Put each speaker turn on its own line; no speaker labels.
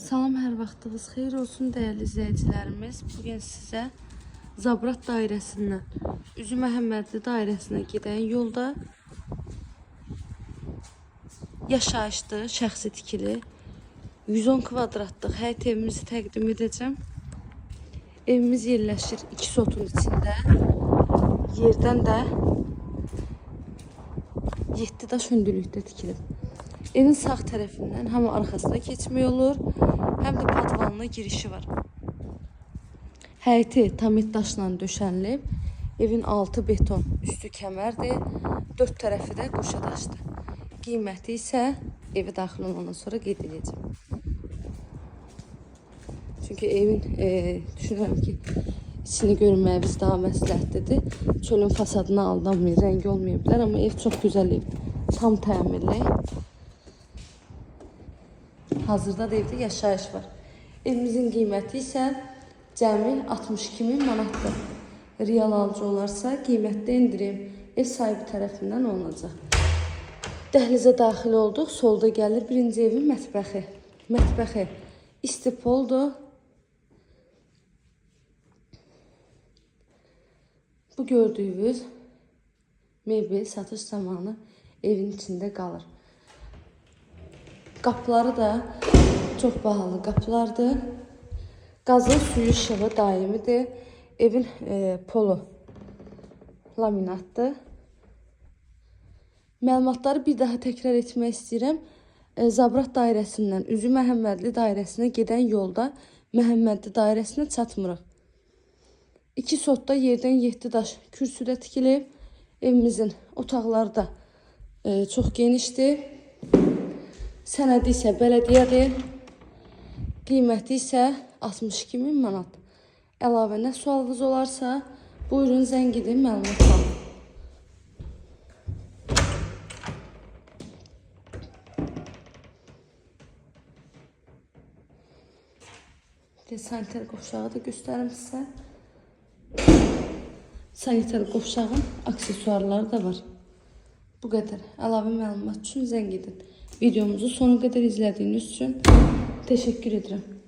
Salam, hər vaxtınız xeyir olsun dəyərli izləyicilərimiz. Bu gün sizə Zabrat dairəsindən Üzü Məhəmmədli dairəsinə gedən yolda yaşayışlı, şəxsi tikili 110 kvadratlıq həyət evimizi təqdim edəcəm. Evimiz yerləşir 2 sotun içində. Yerdən də 7 daş hündürlükdə tikilib. Evin sağ tərəfindən həm arxasına keçmək olur, həm də patvanına girişi var. Həyəti tamit daşla döşənilib. Evin altı beton, üstü kəmərdir. Dörd tərəfi də qoşa daşdır. Qiyməti isə evə daxil olandan sonra qeyd edəcəm. Çünki evin e, düşünürəm ki, içini görməyimiz daha məsləhətlidir. Çölün fasadına aldanmayın, rəngi olmaya bilər, amma ev çox gözəl ev. Tam təmirli. Hazırda da evdə yaşayış var. Evimizin qiyməti isə cəmi 62 min manatdır. Real alıcı olarsa qiymətdə endirim ev sahibi tərəfindən olunacaq. Dəhlizə daxil olduq. Solda gəlir birinci evin mətbəxi. Mətbəxi istipoldur. Bu gördüyünüz mebel satış zamanı evin içində qalır. Qapıları da çox bahalı qapılardır. Qazın suyu işığı daimidir. Evin e, polu laminatdır. Məlumatları bir daha təkrar etmək istəyirəm. E, Zabrat dairəsindən Üzü Məhəmmədli dairəsinə gedən yolda Məhəmmədli dairəsinə çatmırıq. İki sotda yerdən 7 daş kürsüdə tikilib. Evimizin otaqları da e, çox genişdir. Sənədi isə bələdiyyədir. Qiyməti isə 62 min manat. Əlavə nə sualınız olarsa, buyurun zəng edin, məlumat alın. Sanitar qovşağı da göstərim sizə. Sanitar qovşağın aksesuarları da var. Bu qədər. Əlavə məlumat üçün zəng edin. Videomuzu sona qədər izlədiyiniz üçün təşəkkür edirəm.